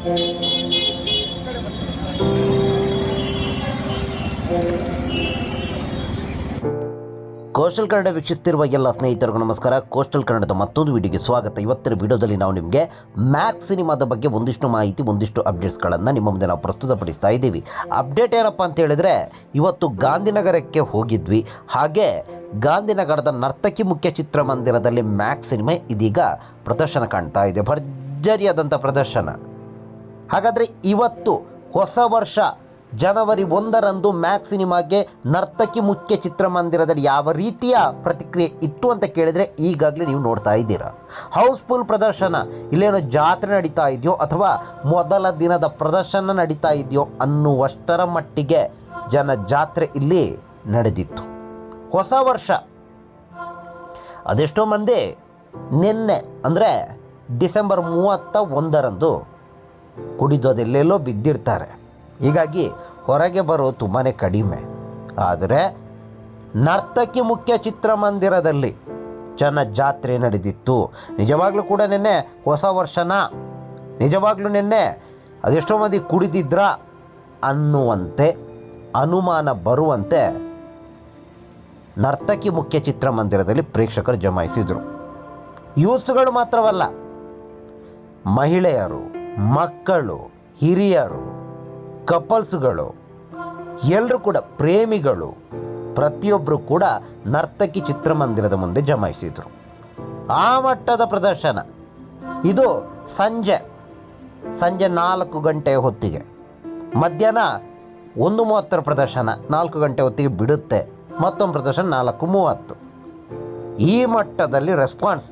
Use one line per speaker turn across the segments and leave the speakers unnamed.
Coastal Kannada ವೀಕ್ಷಿಸ್ತಿರುವ ಎಲ್ಲ ಸ್ನೇಹಿತರಿಗೂ ನಮಸ್ಕಾರ. ಕೋಸ್ಟಲ್ ಕನ್ನಡದ ಮತ್ತೊಂದು ವಿಡಿಯೋಗೆ ಸ್ವಾಗತ. ಇವತ್ತಿನ ವಿಡಿಯೋದಲ್ಲಿ ನಾವು ನಿಮಗೆ ಮ್ಯಾಕ್ಸ್ ಸಿನಿಮಾದ ಬಗ್ಗೆ ಒಂದಿಷ್ಟು ಮಾಹಿತಿ, ಒಂದಿಷ್ಟು ಅಪ್ಡೇಟ್ಸ್ಗಳನ್ನು ನಿಮ್ಮ ಮುಂದೆ ನಾವು ಪ್ರಸ್ತುತಪಡಿಸ್ತಾ ಇದ್ದೀವಿ. ಅಪ್ಡೇಟ್ ಏನಪ್ಪ ಅಂತ ಹೇಳಿದ್ರೆ, ಇವತ್ತು ಗಾಂಧಿನಗರಕ್ಕೆ ಹೋಗಿದ್ವಿ. ಹಾಗೆ ಗಾಂಧಿನಗರದ ನರ್ತಕಿ ಮುಖ್ಯ ಚಿತ್ರಮಂದಿರದಲ್ಲಿ ಮ್ಯಾಕ್ಸ್ ಸಿನಿಮಾ ಇದೀಗ ಪ್ರದರ್ಶನ ಕಾಣ್ತಾ ಇದೆ. ಭರ್ಜರಿಯಾದಂಥ ಪ್ರದರ್ಶನ. ಹಾಗಾದರೆ ಇವತ್ತು ಹೊಸ ವರ್ಷ, ಜನವರಿ ಒಂದರಂದು ಮ್ಯಾಕ್ ಸಿನಿಮಾಗೆ ನರ್ತಕಿ ಮುಖ್ಯ ಚಿತ್ರಮಂದಿರದಲ್ಲಿ ಯಾವ ರೀತಿಯ ಪ್ರತಿಕ್ರಿಯೆ ಇತ್ತು ಅಂತ ಕೇಳಿದರೆ ಈಗಾಗಲೇ ನೀವು ನೋಡ್ತಾ ಇದ್ದೀರಾ. ಹೌಸ್ಫುಲ್ ಪ್ರದರ್ಶನ, ಇಲ್ಲೇನೋ ಜಾತ್ರೆ ನಡೀತಾ ಇದೆಯೋ ಅಥವಾ ಮೊದಲ ದಿನದ ಪ್ರದರ್ಶನ ನಡೀತಾ ಇದೆಯೋ ಅನ್ನುವಷ್ಟರ ಮಟ್ಟಿಗೆ ಜನ ಜಾತ್ರೆ ಇಲ್ಲಿ ನಡೆದಿತ್ತು. ಹೊಸ ವರ್ಷ. ಅದೆಷ್ಟೋ ಮಂದಿ ನಿನ್ನೆ ಅಂದರೆ ಡಿಸೆಂಬರ್ ಮೂವತ್ತ ಒಂದರಂದು ಕುಡಿದು ಅದೆಲ್ಲೆಲ್ಲೋ ಬಿದ್ದಿರ್ತಾರೆ. ಹೀಗಾಗಿ ಹೊರಗೆ ಬರೋದು ತುಂಬಾ ಕಡಿಮೆ. ಆದರೆ ನರ್ತಕಿ ಮುಖ್ಯ ಚಿತ್ರಮಂದಿರದಲ್ಲಿ ಜನ ಜಾತ್ರೆ ನಡೆದಿತ್ತು. ನಿಜವಾಗ್ಲೂ ಕೂಡ ನಿನ್ನೆ ಹೊಸ ವರ್ಷನ? ನಿಜವಾಗ್ಲೂ ನಿನ್ನೆ ಅದೆಷ್ಟೋ ಮಂದಿ ಕುಡಿದಿದ್ರ ಅನ್ನುವಂತೆ, ಅನುಮಾನ ಬರುವಂತೆ ನರ್ತಕಿ ಮುಖ್ಯ ಚಿತ್ರಮಂದಿರದಲ್ಲಿ ಪ್ರೇಕ್ಷಕರು ಜಮಾಯಿಸಿದರು. ಯೂತ್ಸ್ಗಳು ಮಾತ್ರವಲ್ಲ, ಮಹಿಳೆಯರು ಮಕ್ಕಳು, ಹಿರಿಯರು ಕಪಲ್ಸ್ಗಳು ಎಲ್ಲರೂ ಕೂಡ ಪ್ರೇಮಿಗಳು ಪ್ರತಿಯೊಬ್ಬರು ಕೂಡ ನರ್ತಕಿ ಚಿತ್ರಮಂದಿರದ ಮುಂದೆ ಜಮಾಯಿಸಿದರು. ಆ ಮಟ್ಟದ ಪ್ರದರ್ಶನ. ಇದು ಸಂಜೆ ಸಂಜೆ ನಾಲ್ಕು ಗಂಟೆ ಹೊತ್ತಿಗೆ. ಮಧ್ಯಾಹ್ನ ಒಂದು ಮೂವತ್ತರ ಪ್ರದರ್ಶನ ನಾಲ್ಕು ಗಂಟೆ ಹೊತ್ತಿಗೆ ಬಿಡುತ್ತೆ. ಮತ್ತೊಂದು ಪ್ರದರ್ಶನ ನಾಲ್ಕು ಮೂವತ್ತು. ಈ ಮಟ್ಟದಲ್ಲಿ ರೆಸ್ಪಾನ್ಸ್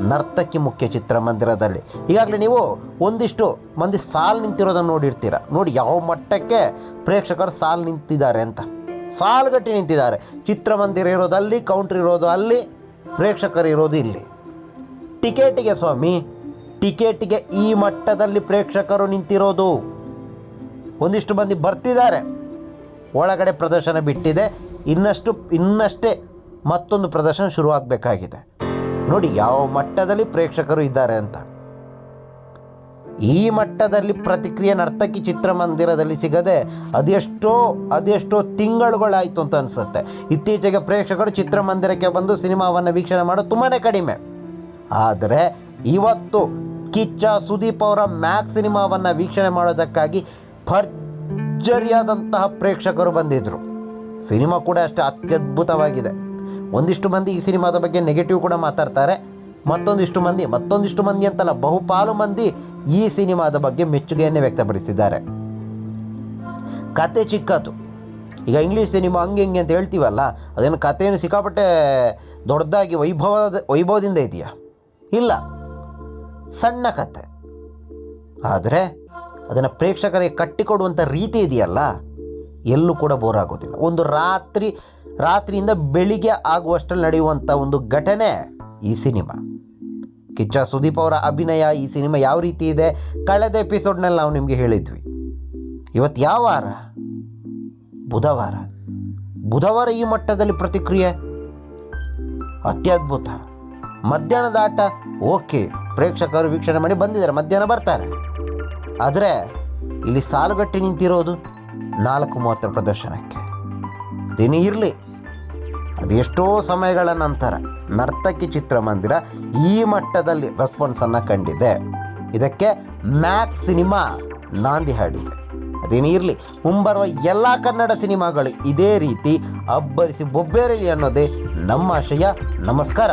ನರ್ತಕಿ ಮುಖ್ಯ ಚಿತ್ರಮಂದಿರದಲ್ಲಿ. ಈಗಾಗಲೇ ನೀವು ಒಂದಿಷ್ಟು ಮಂದಿ ಸಾಲು ನಿಂತಿರೋದನ್ನು ನೋಡಿರ್ತೀರ. ನೋಡಿ ಯಾವ ಮಟ್ಟಕ್ಕೆ ಪ್ರೇಕ್ಷಕರು ಸಾಲು ನಿಂತಿದ್ದಾರೆ ಅಂತ. ಸಾಲುಗಟ್ಟಿ ನಿಂತಿದ್ದಾರೆ. ಚಿತ್ರಮಂದಿರ ಇರೋದು ಅಲ್ಲಿ ಕೌಂಟ್ರ್ ಇರೋದು ಅಲ್ಲಿ, ಪ್ರೇಕ್ಷಕರು ಇರೋದು ಇಲ್ಲಿ. ಟಿಕೆಟಿಗೆ ಸ್ವಾಮಿ, ಟಿಕೆಟಿಗೆ ಈ ಮಟ್ಟದಲ್ಲಿ ಪ್ರೇಕ್ಷಕರು ನಿಂತಿರೋದು. ಒಂದಿಷ್ಟು ಮಂದಿ ಬರ್ತಿದ್ದಾರೆ. ಒಳಗಡೆ ಪ್ರದರ್ಶನ ಬಿಟ್ಟಿದೆ. ಇನ್ನಷ್ಟು, ಇನ್ನಷ್ಟೇ ಮತ್ತೊಂದು ಪ್ರದರ್ಶನ ಶುರುವಾಗಬೇಕಾಗಿದೆ. ನೋಡಿ ಯಾವ ಮಟ್ಟದಲ್ಲಿ ಪ್ರೇಕ್ಷಕರು ಇದ್ದಾರೆ ಅಂತ. ಈ ಮಟ್ಟದಲ್ಲಿ ಪ್ರತಿಕ್ರಿಯೆ ನರ್ತಕಿ ಚಿತ್ರಮಂದಿರದಲ್ಲಿ ಸಿಗದೆ ಅದೆಷ್ಟೋ ಅದೆಷ್ಟೋ ತಿಂಗಳುಗಳಾಯಿತು ಅಂತ ಅನಿಸುತ್ತೆ. ಇತ್ತೀಚೆಗೆ ಪ್ರೇಕ್ಷಕರು ಚಿತ್ರಮಂದಿರಕ್ಕೆ ಬಂದು ಸಿನಿಮಾವನ್ನು ವೀಕ್ಷಣೆ ಮಾಡೋದು ತುಂಬಾ ಕಡಿಮೆ. ಆದರೆ ಇವತ್ತು ಕಿಚ್ಚ ಸುದೀಪ್ ಅವರ ಮ್ಯಾಕ್ ಸಿನಿಮಾವನ್ನು ವೀಕ್ಷಣೆ ಮಾಡೋದಕ್ಕಾಗಿ ಭರ್ಜರಿಯಾದಂತಹ ಪ್ರೇಕ್ಷಕರು ಬಂದಿದ್ದರು ಸಿನಿಮಾ ಕೂಡ ಅಷ್ಟೇ ಅತ್ಯದ್ಭುತವಾಗಿದೆ. ಒಂದಿಷ್ಟು ಮಂದಿ ಈ ಸಿನಿಮಾದ ಬಗ್ಗೆ ನೆಗೆಟಿವ್ ಕೂಡ ಮಾತಾಡ್ತಾರೆ. ಮತ್ತೊಂದಿಷ್ಟು ಮಂದಿ ಮತ್ತೊಂದಿಷ್ಟು ಮಂದಿ ಅಂತಲ್ಲ ಬಹುಪಾಲು ಮಂದಿ ಈ ಸಿನಿಮಾದ ಬಗ್ಗೆ ಮೆಚ್ಚುಗೆಯನ್ನೇ ವ್ಯಕ್ತಪಡಿಸಿದ್ದಾರೆ. ಕತೆ ಚಿಕ್ಕದು. ಈಗ ಇಂಗ್ಲೀಷ್ ಸಿನಿಮಾ ಹಂಗೆ ಹಿಂಗೆ ಅಂತ ಹೇಳ್ತೀವಲ್ಲ, ಅದೇನು ಕಥೆಯನ್ನು ಸಿಕ್ಕಾಪಟ್ಟೆ ದೊಡ್ಡದಾಗಿ ವೈಭವದ, ವೈಭವದಿಂದ ಇದೆಯಾ? ಇಲ್ಲ. ಸಣ್ಣ ಕತೆ. ಆದರೆ ಅದನ್ನು ಪ್ರೇಕ್ಷಕರಿಗೆ ಕಟ್ಟಿಕೊಡುವಂಥ ರೀತಿ ಇದೆಯಲ್ಲ, ಎಲ್ಲೂ ಕೂಡ ಬೋರ್ ಆಗೋದಿಲ್ಲ. ಒಂದು ರಾತ್ರಿ ರಾತ್ರಿಯಿಂದ ಬೆಳಿಗ್ಗೆ ಆಗುವಷ್ಟರಲ್ಲಿ ನಡೆಯುವಂಥ ಒಂದು ಘಟನೆ ಈ ಸಿನಿಮಾ. ಕಿಚ್ಚ ಸುದೀಪ್ ಅವರ ಅಭಿನಯ ಈ ಸಿನಿಮಾ ಯಾವ ರೀತಿ ಇದೆ? ಕಳೆದ ಎಪಿಸೋಡ್ನಲ್ಲಿ ನಾವು ನಿಮಗೆ ಹೇಳಿದ್ವಿ. ಇವತ್ತು ಯಾವ ವಾರ? ಬುಧವಾರ. ಬುಧವಾರ ಈ ಮಟ್ಟದಲ್ಲಿ ಪ್ರತಿಕ್ರಿಯೆ? ಅತ್ಯದ್ಭುತ. ಮಧ್ಯಾಹ್ನದ ಆಟ? ಓಕೆ. ಪ್ರೇಕ್ಷಕರು ವೀಕ್ಷಣೆ ಮಾಡಿ ಬಂದಿದ್ದಾರೆ. ಮಧ್ಯಾಹ್ನ ಬರ್ತಾರೆ. ಆದರೆ ಇಲ್ಲಿ ಸಾಲುಗಟ್ಟಿ ನಿಂತಿರೋದು ನಾಲ್ಕು ಮೂವತ್ತರ ಪ್ರದರ್ಶನಕ್ಕೆ. ಅದೇನೇ ಇರಲಿ. ಅದೆಷ್ಟೋ ಸಮಯಗಳ ನಂತರ ನರ್ತಕಿ ಚಿತ್ರಮಂದಿರ ಈ ಮಟ್ಟದಲ್ಲಿ ರೆಸ್ಪಾನ್ಸನ್ನು ಕಂಡಿದೆ. ಇದಕ್ಕೆ ಮ್ಯಾಕ್ ಸಿನಿಮಾ ನಾಂದಿ ಹಾಡಿದೆ. ಅದೇನೇ ಇರಲಿ, ಮುಂಬರುವ ಎಲ್ಲ ಕನ್ನಡ ಸಿನಿಮಾಗಳು ಇದೇ ರೀತಿ ಅಬ್ಬರಿಸಿ ಬೊಬ್ಬೇರಲಿ ಅನ್ನೋದೇ ನಮ್ಮ ಆಶಯ. ನಮಸ್ಕಾರ.